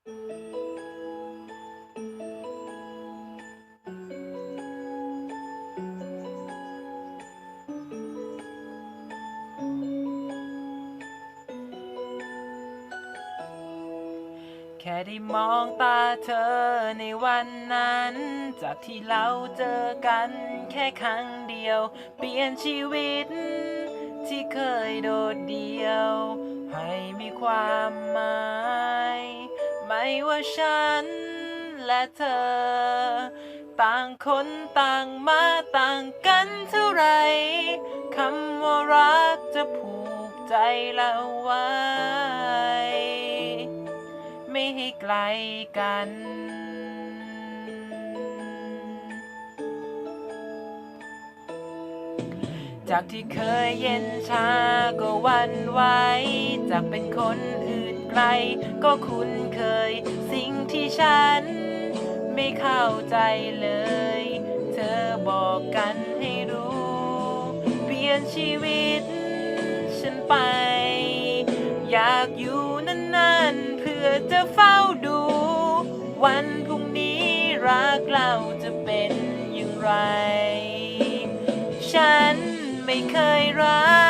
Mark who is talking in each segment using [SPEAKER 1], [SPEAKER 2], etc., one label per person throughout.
[SPEAKER 1] แค่ได้มองตาเธอในวันนั้น จากที่เราเจอกันแค่ครั้งเดียว เปลี่ยนชีวิต ที่เคยโดดเดี่ยว ให้มีความหมาย ว่าฉันและเธอ ต่างคนต่างมาต่างกันเท่าไรคำว่ารักจะผูกใจเราไว้ ไม่ให้ไกลกันจากที่เคยเย็นชาก็วันไหวจากเป็นคนอื่น ไกลก็คุ้นเคย สิ่งที่ฉัน ไม่เข้าใจเลย เธอบอกกันให้รู้ เปลี่ยนชีวิต ฉันไป อยากอยู่นานๆ เพื่อจะเฝ้าดู วันพรุ่งนี้รักเราจะเป็นอย่างไร ฉันไม่เคยรัก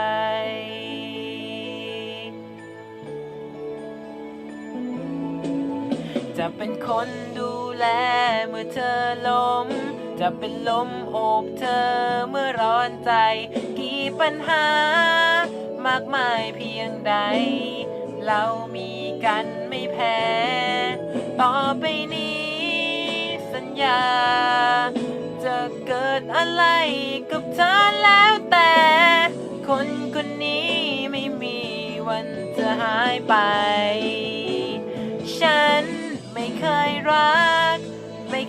[SPEAKER 1] จะเป็นคนดูแลเมื่อเธอล้ม จะเป็นลมโอบเธอเมื่อร้อนใจ กี่ปัญหามากมายเพียงใด เรามีกันไม่แพ้ ต่อไปนี้ สัญญา จะเกิดอะไรกับเธอแล้วแต่ คนคนนี้ไม่มีวันจะหายไป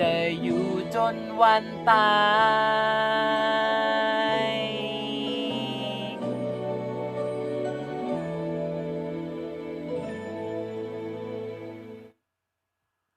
[SPEAKER 1] จะอยู่จนวันตาย